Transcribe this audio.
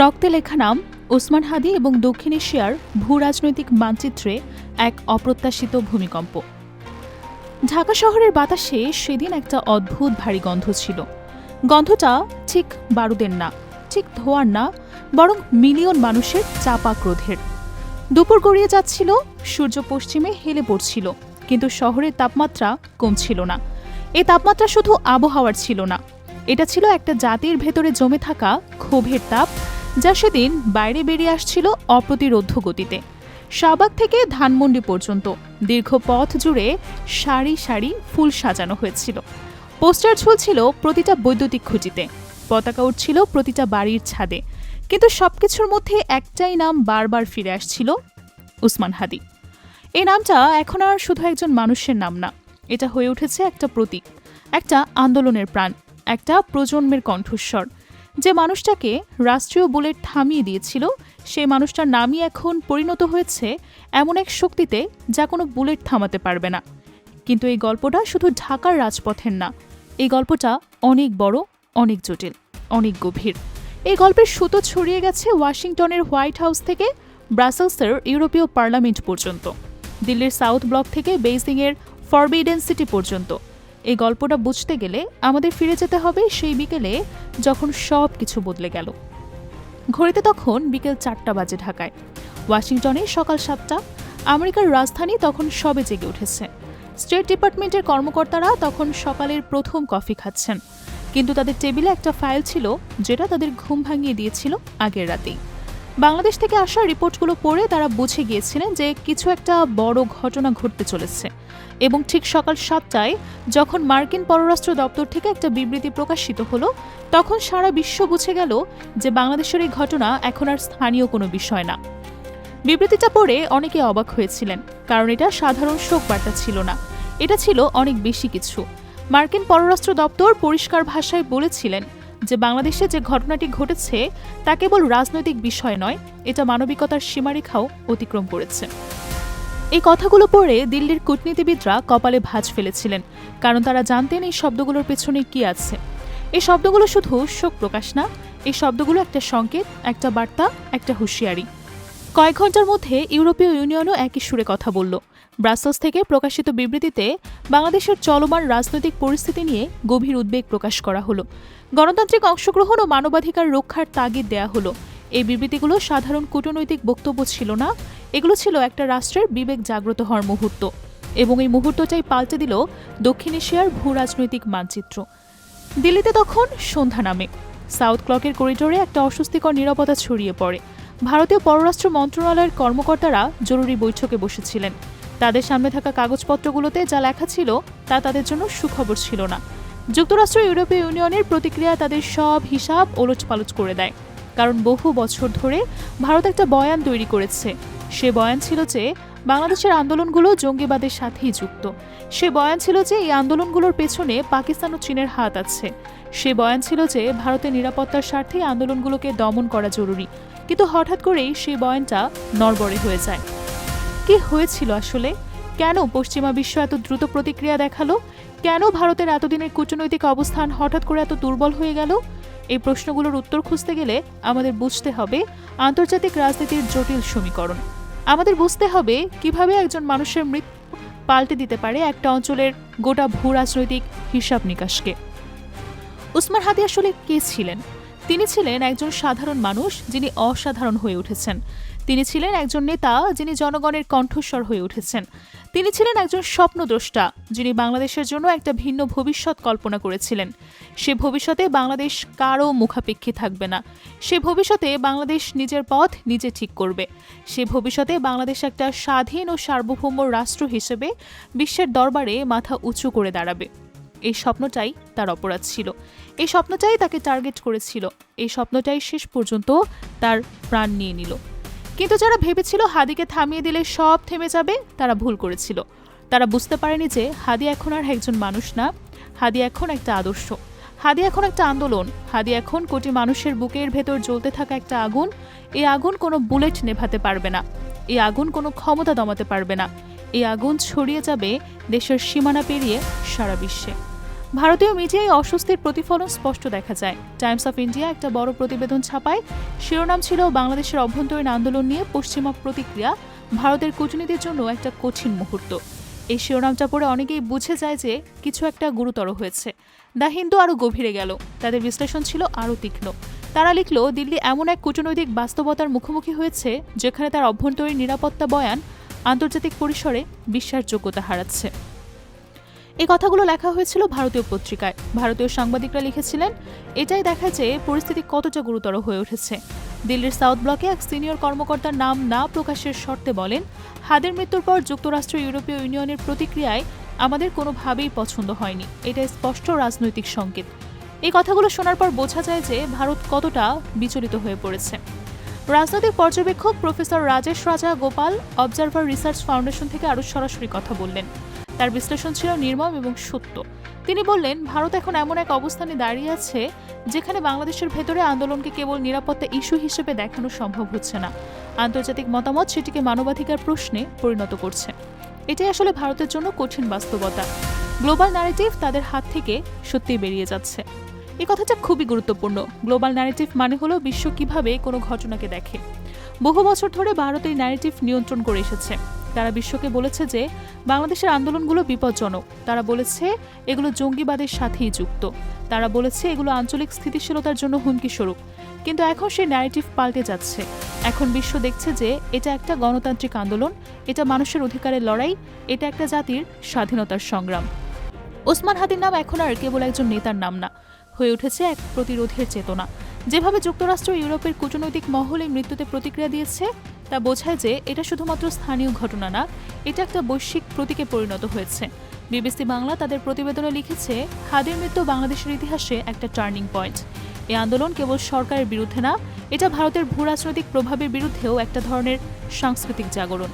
রক্তে লেখা নাম ওসমান হাদি এবং দক্ষিণ এশিয়ার ভূ রাজনৈতিক মানচিত্রে এক অপ্রত্যাশিত ভূমিকম্প। ঢাকা শহরের বাতাসে সেদিন একটা অদ্ভুত ভারী গন্ধ ছিল। গন্ধটা ঠিক বারুদের না, ঠিক ধোয়ার না, বরং মিলিয়ন মানুষের চাপা ক্রোধের। দুপুর গড়িয়ে যাচ্ছিল, সূর্য পশ্চিমে হেলে পড়ছিল, কিন্তু শহরের তাপমাত্রা কমছিল না। এই তাপমাত্রা শুধু আবহাওয়ার ছিল না, এটা ছিল একটা জাতির ভেতরে জমে থাকা ক্ষোভের তাপ যা সেদিন বাইরে বেরিয়ে আসছিল অপ্রতিরোধ্য গতিতে। শাহবাগ থেকে ধানমন্ডি পর্যন্ত দীর্ঘ পথ জুড়ে সারি সারি ফুল সাজানো হয়েছিল। পোস্টার ঝুলছিল প্রতিটা বৈদ্যুতিক খুঁটিতে, পতাকা উঠছিল প্রতিটা বাড়ির ছাদে। কিন্তু সবকিছুর মধ্যে একটাই নাম বারবার ফিরে আসছিল উসমান হাদি। এই নামটা এখন আর শুধু একজন মানুষের নাম না, এটা হয়ে উঠেছে একটা প্রতীক, একটা আন্দোলনের প্রাণ, একটা প্রজন্মের কণ্ঠস্বর। যে মানুষটাকে রাষ্ট্রীয় বুলেট থামিয়ে দিয়েছিল সেই মানুষটার নামই এখন পরিণত হয়েছে এমন এক শক্তিতে যা কোনো বুলেট থামাতে পারবে না। কিন্তু এই গল্পটা শুধু ঢাকার রাজপথের না, এই গল্পটা অনেক বড়, অনেক জটিল, অনেক গভীর। এই গল্পের সুতো ছড়িয়ে গেছে ওয়াশিংটনের হোয়াইট হাউস থেকে ব্রাসেলসের ইউরোপীয় পার্লামেন্ট পর্যন্ত, দিল্লির সাউথ ব্লক থেকে বেইজিংয়ের ফরবিডেন সিটি পর্যন্ত। এই গল্পটা বুঝতে গেলে আমাদের ফিরে যেতে হবে সেই বিকেলে যখন সব কিছু বদলে গেল। ঘড়িতে তখন বিকেল চারটা বাজে ঢাকায়। ওয়াশিংটনে সকাল সাতটা, আমেরিকার রাজধানী তখন সবে জেগে উঠেছে। স্টেট ডিপার্টমেন্টের কর্মকর্তারা তখন সকালের প্রথম কফি খাচ্ছেন। কিন্তু তাদের টেবিলে একটা ফাইল ছিল, যেটা তাদের ঘুম ভাঙিয়ে দিয়েছিল আগের রাতেই। বাংলাদেশ থেকে আসা রিপোর্টগুলো পড়ে তারা বুঝে গিয়েছিলেন যে কিছু একটা বড় ঘটনা ঘটতে চলেছে। এবং ঠিক সকাল সাতটায় যখন মার্কিন পররাষ্ট্র দপ্তর থেকে একটা বিবৃতি প্রকাশিত হলো, তখন সারা বিশ্ব বুঝে গেল যে বাংলাদেশের এই ঘটনা এখন আর স্থানীয় কোনো বিষয় না। বিবৃতিটা পড়ে অনেকে অবাক হয়েছিলেন, কারণ এটা সাধারণ শোক বার্তা ছিল না। এটা ছিল অনেক বেশি কিছু। মার্কিন পররাষ্ট্র দপ্তর পরিষ্কার ভাষায় বলেছিলেন যে বাংলাদেশে যে ঘটনাটি ঘটেছে, তা কেবল রাজনৈতিক বিষয় নয়, এটা মানবিকতার সীমারেখাও অতিক্রম করেছে। এই কথাগুলো পড়ে দিল্লির কূটনীতিবিদরা কপালে ভাঁজ ফেলেছিলেন, কারণ তারা জানতেন এই শব্দগুলোর পেছনে কি আছে। এই শব্দগুলো শুধু শোক প্রকাশ না, এই শব্দগুলো একটা সংকেত, একটা বার্তা, একটা হুঁশিয়ারি। কয়েক ঘণ্টার মধ্যে ইউরোপীয় ইউনিয়নও একই সুরে কথা বলল। ব্রাসেলস থেকে প্রকাশিত বিবৃতিতে বাংলাদেশের চলমান রাজনৈতিক পরিস্থিতি নিয়ে গভীর উদ্বেগ প্রকাশ করা হলো। গণতান্ত্রিক অংশগ্রহণ ও মানবাধিকার রক্ষার তাগিদ দেয়া হলো। এই বিবৃতিগুলো সাধারণ কূটনৈতিক বক্তব্য ছিল না, এগুলো ছিল একটা রাষ্ট্রের বিবেক জাগ্রত হওয়ার মুহূর্ত। এবং এই মুহূর্তটাই পাল্টে দিল দক্ষিণ এশিয়ার ভূ রাজনৈতিক মানচিত্র। দিল্লিতে তখন সন্ধ্যা নামে। সাউথ ক্লকের করিডোরে একটা অস্বস্তিকর নিরাপত্তা ছড়িয়ে পড়ে। ভারতীয় পররাষ্ট্র মন্ত্রণালয়ের কর্মকর্তারা জরুরি বৈঠকে বসেছিলেন। তাদের সামনে থাকা কাগজপত্রগুলোতে যা লেখা ছিল তা তাদের জন্য সুখবর ছিল না। যুক্তরাষ্ট্র ইউরোপীয় ইউনিয়নের প্রতিক্রিয়া তাদের সব হিসাব ওলটপালট করে দেয়। কারণ বহু বছর ধরে ভারত একটা বয়ান তৈরি করেছে। সে বয়ান ছিল যে, বাংলাদেশের আন্দোলনগুলো জঙ্গিবাদের সাথেই যুক্ত। সে বয়ান ছিল যে, এই আন্দোলনগুলোর পেছনে পাকিস্তান ও চীনের হাত আছে। সে বয়ান ছিল যে, ভারতের নিরাপত্তার স্বার্থে আন্দোলনগুলোকে দমন করা জরুরি। কিন্তু হঠাৎ করেই সেই বয়ানটা নড়বড়ে হয়ে যায়। কি হয়েছিল আসলে? কেন পশ্চিমা বিশ্ব এত দ্রুত প্রতিক্রিয়া দেখাল? কেন ভারতের এতদিনের কূটনৈতিক অবস্থান হঠাৎ করে এত দুর্বল হয়ে গেল? এই প্রশ্নগুলোর উত্তর খুঁজতে গেলে আমাদের বুঝতে হবে আন্তর্জাতিক রাজনীতির জটিল সমীকরণ। আমাদের বুঝতে হবে কীভাবে একজন মানুষের মৃত্যু পাল্টে দিতে পারে একটা অঞ্চলের গোটা ভূ রাজনৈতিক হিসাব নিকাশকে। উসমান হাদি আসলে কে ছিলেন? তিনি ছিলেন একজন সাধারণ মানুষ যিনি অসাধারণ হয়ে উঠেছেন। তিনি ছিলেন একজন নেতা যিনি জনগণের কণ্ঠস্বর হয়ে উঠেছেন। তিনি ছিলেন একজন স্বপ্নদ্রষ্টা যিনি বাংলাদেশের জন্য একটা ভিন্ন ভবিষ্যৎ কল্পনা করেছিলেন। সে ভবিষ্যতে বাংলাদেশ কারও মুখাপেক্ষী থাকবে না। সে ভবিষ্যতে বাংলাদেশ নিজের পথ নিজে ঠিক করবে। সে ভবিষ্যতে বাংলাদেশ একটা স্বাধীন ও সার্বভৌম রাষ্ট্র হিসেবে বিশ্বের দরবারে মাথা উঁচু করে দাঁড়াবে। এই স্বপ্নটাই তার অপরাধ ছিল। এই স্বপ্নটাই তাকে টার্গেট করেছিল। এই স্বপ্নটাই শেষ পর্যন্ত তার প্রাণ নিয়ে নিল। কিন্তু যারা ভেবেছিল হাদিকে থামিয়ে দিলে সব থেমে যাবে, তারা ভুল করেছিল। তারা বুঝতে পারেনি যে হাদি এখন আর একজন মানুষ না। হাদি এখন একটা আদর্শ। হাদি এখন একটা আন্দোলন। হাদি এখন কোটি মানুষের বুকের ভেতর জ্বলতে থাকা একটা আগুন। এই আগুন কোনো বুলেট নেভাতে পারবে না। এই আগুন কোনো ক্ষমতা দমাতে পারবে না। এই আগুন ছড়িয়ে যাবে দেশের সীমানা পেরিয়ে সারা বিশ্বে। ভারতীয় মিডিয়ায় অস্বস্তির প্রতিফলন স্পষ্ট দেখা যায়। টাইমস অফ ইন্ডিয়া একটা বড় প্রতিবেদন ছাপায়। শিরোনাম ছিল বাংলাদেশের অভ্যন্তরীণ আন্দোলন নিয়ে পশ্চিমা প্রতিক্রিয়া, ভারতের কূটনীতির জন্য একটা কঠিন মুহূর্ত। এই শিরোনামটা পড়ে অনেকেই বুঝে যায় যে কিছু একটা গুরুতর হয়েছে। দ্য হিন্দু আরও গভীরে গেল। তাদের বিশ্লেষণ ছিল আরও তীক্ষ্ণ। তারা লিখল, দিল্লি এমন এক কূটনৈতিক বাস্তবতার মুখোমুখি হয়েছে যেখানে তার অভ্যন্তরীণ নিরাপত্তা বয়ান আন্তর্জাতিক পরিসরে বিশ্বাসযোগ্যতা হারাচ্ছে। এই কথাগুলো লেখা হয়েছিল ভারতীয় পত্রিকায়। ভারতীয় সাংবাদিকরা লিখেছিলেন, এটাই দেখায় যে পরিস্থিতি কতটা গুরুতর হয়ে উঠেছে। দিল্লির সাউথ ব্লকে এক সিনিয়র কর্মকর্তার নাম না প্রকাশের শর্তে বলেন, হাদের মৃত্যুর পর যুক্তরাষ্ট্র, ইউরোপীয় ইউনিয়নের প্রতিক্রিয়ায় আমাদের কোনোভাবেই পছন্দ হয়নি। এটা স্পষ্ট রাজনৈতিক সংকেত। এই কথাগুলো শোনার পর বোঝা যায় যে ভারত কতটা বিচলিত হয়ে পড়েছে। রাজনৈতিক পর্যবেক্ষক প্রফেসর রাজেশ রাজা গোপাল অবজারভার রিসার্চ ফাউন্ডেশন থেকে আরও সরাসরি কথা বললেন। তার বিশ্লেষণ ছিল নির্মম এবং সত্য। তিনি বললেন, ভারত এখন এমন এক অবস্থানে দাঁড়িয়ে আছে, যেখানে বাংলাদেশের ভেতরে আন্দোলনকে কেবল নিরাপত্তা ইস্যু হিসেবে দেখানো সম্ভব হচ্ছে না। আন্তর্জাতিক মতামত সেটিকে মানবাধিকার প্রশ্নে পরিণত করছে। এটাই আসলে ভারতের জন্য কঠিন বাস্তবতা। গ্লোবাল ন্যারেটিভ তাদের হাত থেকে সত্যিই বেরিয়ে যাচ্ছে। এ কথাটা খুবই গুরুত্বপূর্ণ। গ্লোবাল ন্যারেটিভ মানে হলো বিশ্ব কীভাবে কোনো ঘটনাকে দেখে। বহু বছর ধরে ভারত এই ন্যারেটিভ নিয়ন্ত্রণ করে এসেছে। তারা বিশ্বকে বলেছে যে বাংলাদেশের আন্দোলনগুলো বিপজ্জনক। তারা বলেছে এগুলো জঙ্গিবাদের সাথেই যুক্ত। তারা বলেছে এগুলো আঞ্চলিক স্থিতিশীলতার জন্য হুমকি স্বরূপ কিন্তু এখন সেই ন্যারেটিভ পাল্টে যাচ্ছে। এখন বিশ্ব দেখছে যে এটা একটা গণতান্ত্রিক আন্দোলন, এটা মানুষের অধিকারের লড়াই, এটা একটা জাতির স্বাধীনতার সংগ্রাম। ওসমান হাদির নাম এখন আর কেবল একজন নেতার নাম না, হয়ে উঠেছে এক প্রতিরোধের চেতনা। যেভাবে যুক্তরাষ্ট্র ইউরোপের কূটনৈতিক মহলে মৃত্যুতে প্রতিক্রিয়া দিয়েছে তা বোঝায় যে এটা শুধুমাত্র স্থানীয় ঘটনা না, এটা একটা বৈশ্বিক প্রতীকে পরিণত হয়েছে। বিবিসি বাংলা তাদের প্রতিবেদনে লিখেছে, খাদির মৃত্যু বাংলাদেশের ইতিহাসে একটা টার্নিং পয়েন্ট। এই আন্দোলন কেবল সরকারের বিরুদ্ধে না, এটা ভারতের ভূ রাজনৈতিক প্রভাবের বিরুদ্ধেও একটা ধরনের সাংস্কৃতিক জাগরণ।